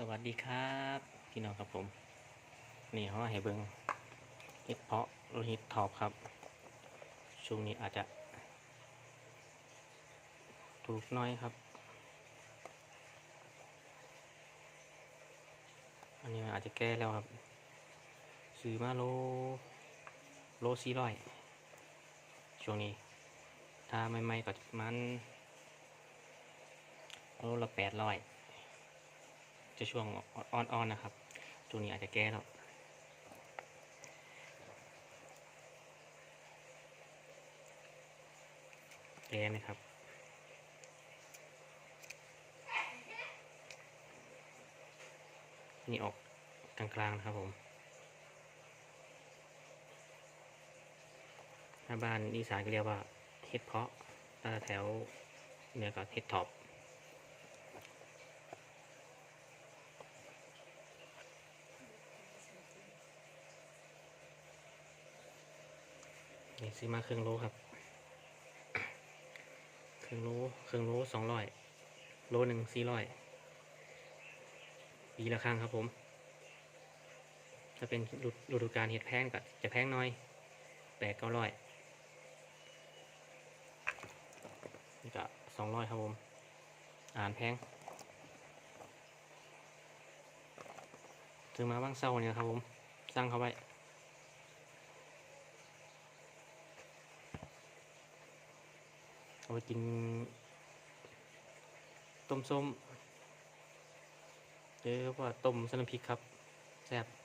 สวัสดีครับ พี่น้องครับผม นี่เขาให้เบิงเห็ดเพาะโลหิตท็อปครับ ช่วงนี้อาจจะ ถูกน้อยครับ อันนี้อาจจะแก้แล้วครับ ซื้อมาโล โลสี่ร้อยช่วงนี้ ถ้าไม่ไม่ก็มันโลละแปดร้อย จะช่วงอ่อนๆนะครับ ตัวนี้อาจจะแก้แล้วแก้ไหมครับ นี่ออกกลางๆนะครับผมถ้าบ้านอีสานก็เรียกว่าเห็ดเพาะถ้าแถวเหนือก็เห็ดท็อป นี่ซื้อมาเครึ่องโลครับ เครึ่องโลครึ่องโลสองร้อยโลหนึ่งสี่ร้อยปีละครั้งครับผม ถ้าเป็นฤดูกาลเห็ดแพงก็จะแพงน้อยแปดเก้าร้อยนี่ก็สองร้อยครับผมอ่านแพงซื้อมาบ้างเศร้าเนี่ยครับผมสร้างเขาไว้ เอาไปกิน ต้มส้มเรียกว่าต้มสลัมพริกครับแซ่บ